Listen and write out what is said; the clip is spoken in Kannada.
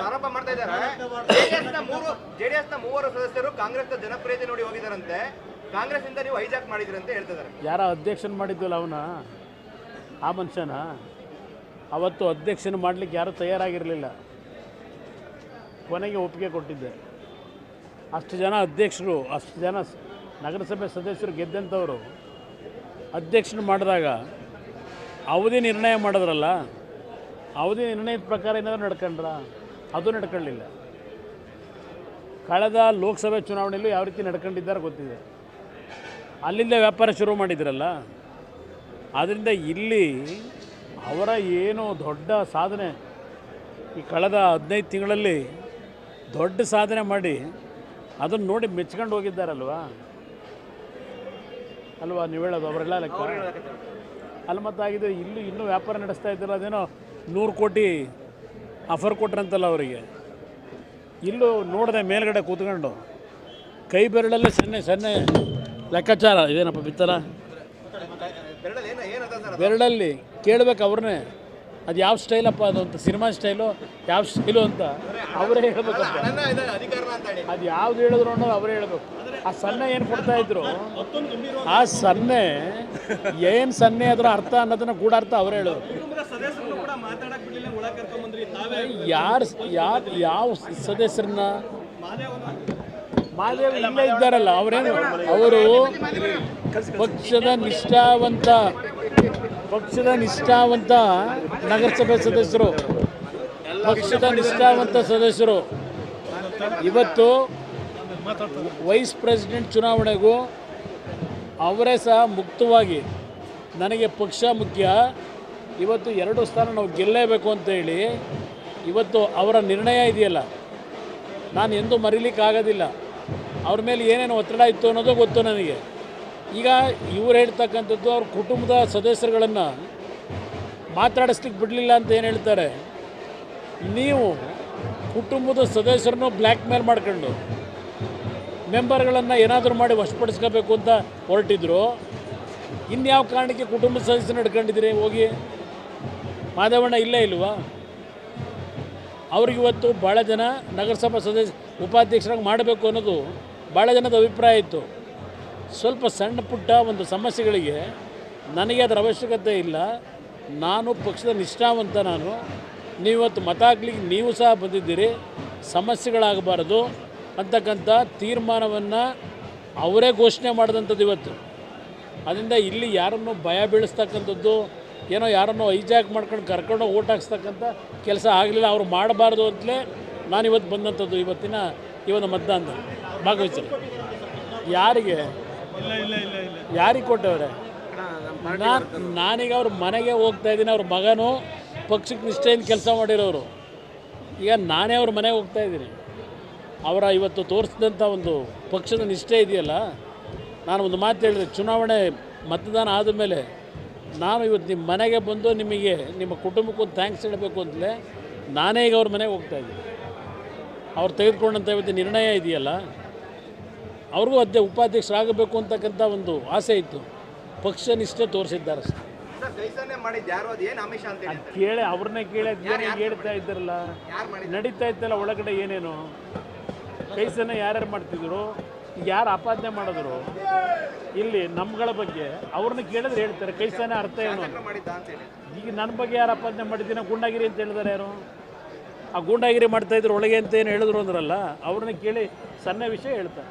ಆರೋಪ ಮಾಡ್ತಾ ಇದ್ದಾರೆ. ನ ಮೂರು ಜೆಡಿಎಸ್ನ ಮೂವರು ಸದಸ್ಯರು ಕಾಂಗ್ರೆಸ್ ಜನಪ್ರಿಯತೆ ನೋಡಿ ಹೋಗಿದಾರಂತೆ ಕಾಂಗ್ರೆಸ್ ಇಂದ ನೀವು ಹೈಜಾಕ್ ಮಾಡಿದ್ರಿ ಅಂತ ಹೇಳ್ತಿದ್ದಾರೆ ಯಾರ ಅಧ್ಯಕ್ಷನ ಮಾಡಿದ್ವಲ್ಲ ಅವನ ಆ ಮನುಷ್ಯನ? ಅವತ್ತು ಅಧ್ಯಕ್ಷನ ಮಾಡಲಿಕ್ಕೆ ಯಾರೂ ತಯಾರಾಗಿರಲಿಲ್ಲ. ಕೊನೆಗೆ ಒಪ್ಪಿಗೆ ಕೊಟ್ಟಿದ್ದೆ. ಅಷ್ಟು ಜನ ಅಧ್ಯಕ್ಷರು, ಅಷ್ಟು ಜನ ನಗರಸಭೆ ಸದಸ್ಯರು ಗೆದ್ದಂಥವರು ಅಧ್ಯಕ್ಷನ ಮಾಡಿದಾಗ ಅವಧಿ ನಿರ್ಣಯ ಮಾಡಿದ್ರಲ್ಲ? ಅವಧಿ ನಿರ್ಣಯದ ಪ್ರಕಾರ ಏನಾದರೂ ನಡ್ಕೊಂಡ್ರ? ಅದು ನಡ್ಕೊಳ್ಳಿಲ್ಲ. ಕಳೆದ ಲೋಕಸಭೆ ಚುನಾವಣೆಯಲ್ಲೂ ಯಾವ ರೀತಿ ನಡ್ಕೊಂಡಿದ್ದಾರೆ ಗೊತ್ತಿದೆ. ಅಲ್ಲಿಂದ ವ್ಯಾಪಾರ ಶುರು ಮಾಡಿದ್ರಲ್ಲ ಆದ್ದರಿಂದ ಇಲ್ಲಿ ಅವರ ಏನು ದೊಡ್ಡ ಸಾಧನೆ ಈ ಕಳೆದ ಹದಿನೈದು ತಿಂಗಳಲ್ಲಿ ದೊಡ್ಡ ಸಾಧನೆ ಮಾಡಿ ಅದನ್ನು ನೋಡಿ ಮೆಚ್ಕೊಂಡು ಹೋಗಿದ್ದಾರಲ್ವಾ? ಅಲ್ವಾ ನೀವು ಹೇಳೋದು ಅವರೆಲ್ಲ ಲೆಕ್ಕ? ಅಲ್ಲಿ ಮತ್ತಾಗಿದೆ ಇಲ್ಲಿ ಇನ್ನೂ ವ್ಯಾಪಾರ ನಡೆಸ್ತಾ ಇದ್ದಾರೆ ಅದೇನೋ ನೂರು ಕೋಟಿ ಆಫರ್ ಕೊಟ್ರಂತಲ್ಲ ಅವರಿಗೆ. ಇಲ್ಲೂ ನೋಡಿದೆ ಮೇಲ್ಗಡೆ ಕೂತ್ಕೊಂಡು. ಕೈ ಬೆರಳಲ್ಲಿ ಸನ್ನೆ ಸನ್ನೆ ಲೆಕ್ಕಾಚಾರ. ಇದೇನಪ್ಪ ಬಿತ್ತಲ? ಬೆರಳಲ್ಲಿ ಕೇಳಬೇಕು ಅವ್ರನ್ನೇ. ಅದು ಯಾವ ಸ್ಟೈಲಪ್ಪ ಅದು ಅಂತ, ಸಿನಿಮಾ ಸ್ಟೈಲು ಯಾವ ಸ್ಟೈಲು ಅಂತ ಅವರೇ ಹೇಳಬೇಕು ಅದು ಯಾವ್ದು ಹೇಳಿದ್ರು ಅನ್ನೋದು ಅವರೇ ಹೇಳಬೇಕು. ಆ ಸನ್ನೆ ಏನು ಕೊಡ್ತಾ ಇದ್ರು? ಆ ಸನ್ನೆ ಏನು ಸನ್ನೆ ಅದರ ಅರ್ಥ ಅನ್ನೋದನ್ನ ಗೂಢಾರ್ಥ ಅವರೇ ಹೇಳೋದು ಯಾರು ಯಾರು ಯಾವ ಸದಸ್ಯರನ್ನ? ಮಾದೇವ್ ಇಲ್ಲೇ ಇದ್ದಾರಲ್ಲ ಅವರೇನು ಅವರು ಪಕ್ಷದ ನಿಷ್ಠಾವಂತ ಪಕ್ಷದ ನಿಷ್ಠಾವಂತ ನಗರಸಭೆ ಸದಸ್ಯರು. ಪಕ್ಷದ ನಿಷ್ಠಾವಂತ ಸದಸ್ಯರು. ಇವತ್ತು ವೈಸ್ ಪ್ರೆಸಿಡೆಂಟ್ ಚುನಾವಣೆಗೂ ಅವರೇ ಸಹ ಮುಕ್ತವಾಗಿ ನನಗೆ ಪಕ್ಷ ಮುಖ್ಯ. ಇವತ್ತು ಎರಡು ಸ್ಥಾನ ನಾವು ಗೆಲ್ಲೇಬೇಕು ಅಂತೇಳಿ ಇವತ್ತು ಅವರ ನಿರ್ಣಯ ಇದೆಯಲ್ಲ? ನಾನು ಎಂದೂ ಮರೀಲಿಕ್ಕಾಗೋದಿಲ್ಲ. ಅವ್ರ ಮೇಲೆ ಏನೇನು ಒತ್ತಡ ಇತ್ತು ಅನ್ನೋದು ಗೊತ್ತು ನನಗೆ. ಈಗ ಇವ್ರು ಹೇಳ್ತಕ್ಕಂಥದ್ದು ಅವ್ರ ಕುಟುಂಬದ ಸದಸ್ಯರುಗಳನ್ನು ಮಾತಾಡಿಸ್ಲಿಕ್ಕೆ ಬಿಡಲಿಲ್ಲ ಅಂತ ಏನು ಹೇಳ್ತಾರೆ? ನೀವು ಕುಟುಂಬದ ಸದಸ್ಯರನ್ನು ಬ್ಲ್ಯಾಕ್ ಮೇಲ್ ಮಾಡ್ಕೊಂಡು ಮೆಂಬರ್ಗಳನ್ನು ಏನಾದರೂ ಮಾಡಿ ವಶಪಡಿಸ್ಕೋಬೇಕು ಅಂತ ಹೊರಟಿದ್ರು. ಇನ್ಯಾವ ಕಾರಣಕ್ಕೆ ಕುಟುಂಬದ ಸದಸ್ಯರು ನಡ್ಕೊಂಡಿದ್ದೀರಿ ಹೋಗಿ? ಮಾಧವಣ್ಣ ಇಲ್ಲೇ ಇಲ್ವಾ? ಅವ್ರಿಗಿವತ್ತು ಭಾಳ ಜನ ನಗರಸಭಾ ಸದಸ್ಯ ಉಪಾಧ್ಯಕ್ಷರಾಗಿ ಮಾಡಬೇಕು ಅನ್ನೋದು ಭಾಳ ಜನದ ಅಭಿಪ್ರಾಯ ಇತ್ತು. ಸ್ವಲ್ಪ ಸಣ್ಣ ಪುಟ್ಟ ಒಂದು ಸಮಸ್ಯೆಗಳಿಗೆ ನನಗೆ ಅದರ ಅವಶ್ಯಕತೆ ಇಲ್ಲ. ನಾನು ಪಕ್ಷದ ನಿಷ್ಠಾವಂತ ನಾನು. ನೀವತ್ತು ಮತ ಹಾಕ್ಲಿಕ್ಕೆ ನೀವು ಸಹ ಬಂದಿದ್ದೀರಿ. ಸಮಸ್ಯೆಗಳಾಗಬಾರ್ದು ಅಂತಕ್ಕಂಥ ತೀರ್ಮಾನವನ್ನು ಅವರೇ ಘೋಷಣೆ ಮಾಡಿದಂಥದ್ದು ಇವತ್ತು. ಅದರಿಂದ ಇಲ್ಲಿ ಯಾರನ್ನು ಭಯ ಬೀಳಿಸ್ತಕ್ಕಂಥದ್ದು ಏನೋ ಯಾರನ್ನೋ ಹೈಜಾಕ್ ಮಾಡ್ಕೊಂಡು ಕರ್ಕೊಂಡು ಓಟ್ ಹಾಕ್ಸ್ತಕ್ಕಂಥ ಕೆಲಸ ಆಗಲಿಲ್ಲ, ಅವ್ರು ಮಾಡಬಾರ್ದು ಅಂತಲೇ ನಾನು ಇವತ್ತು ಬಂದಂಥದ್ದು ಇವತ್ತಿನ ಈ ಒಂದು ಮತದಾನ ಭಾಗವಹಿಸಲು ಯಾರಿಗೆ? ಯಾರಿಗೆ ಕೊಟ್ಟವ್ರೆ? ನಾನು, ನಾನೀಗ ಅವ್ರ ಮನೆಗೆ ಹೋಗ್ತಾ ಇದ್ದೀನಿ, ಅವ್ರ ಮಗನು ಪಕ್ಷಕ್ಕೆ ನಿಷ್ಠೆಯಿಂದ ಕೆಲಸ ಮಾಡಿರೋರು. ಈಗ ನಾನೇ ಅವ್ರ ಮನೆಗೆ ಹೋಗ್ತಾ ಇದ್ದೀನಿ. ಅವರ ಇವತ್ತು ತೋರಿಸಿದಂಥ ಒಂದು ಪಕ್ಷದ ನಿಷ್ಠೆ ಇದೆಯಲ್ಲ? ನಾನು ಒಂದು ಮಾತು ಹೇಳಿದೆ, ಚುನಾವಣೆ ಮತದಾನ ಆದಮೇಲೆ ನಾನು ಇವತ್ತು ನಿಮ್ಮ ಮನೆಗೆ ಬಂದು ನಿಮಗೆ ನಿಮ್ಮ ಕುಟುಂಬಕ್ಕೊಂದು ಥ್ಯಾಂಕ್ಸ್ ಹೇಳಬೇಕು ಅಂತಲೇ ನಾನೇ ಈಗ ಅವ್ರ ಮನೆಗೆ ಹೋಗ್ತಾ ಇದ್ದೀನಿ. ಅವ್ರು ತೆಗೆದುಕೊಂಡಂಥ ಇವತ್ತು ನಿರ್ಣಯ ಇದೆಯಲ್ಲ? ಅವ್ರಿಗೂ ಅದೇ ಉಪಾಧ್ಯಕ್ಷರಾಗಬೇಕು ಅಂತಕ್ಕಂಥ ಒಂದು ಆಸೆ ಇತ್ತು. ಪಕ್ಷ ನಿಷ್ಠೆ ತೋರಿಸಿದ್ದಾರೆ ಸರ್ ಕೇಳಿ ಅವ್ರನ್ನೇ ಕೇಳಿ ಹೇಳ್ತಾ ಇದ್ದಾರಲ್ಲ? ನಡೀತಾ ಇತ್ತಲ್ಲ ಒಳಗಡೆ ಏನೇನು? ಕೈಸನ್ನ ಯಾರ್ಯಾರು ಮಾಡ್ತಿದ್ರು? ಯಾರು ಆಪಾದನೆ ಮಾಡಿದ್ರು ಇಲ್ಲಿ ನಮ್ಗಳ ಬಗ್ಗೆ ಅವ್ರನ್ನ ಕೇಳಿದ್ರೆ ಹೇಳ್ತಾರೆ ಕೈಸನ ಅರ್ಥ ಏನು ಈಗ ನನ್ನ ಬಗ್ಗೆ ಯಾರು ಆಪಾದನೆ ಮಾಡಿದ್ದೀನ ಗೂಂಡಾಗಿರಿ ಅಂತ ಹೇಳಿದಾರೆ ಯಾರು? ಆ ಗೂಂಡಾಗಿರಿ ಮಾಡ್ತಾ ಇದ್ರು ಒಳಗೆ ಅಂತ ಏನು ಹೇಳಿದ್ರು ಅಂದ್ರಲ್ಲ ಅವ್ರನ್ನ ಕೇಳಿ ಸಣ್ಣ ವಿಷಯ ಹೇಳ್ತಾರೆ.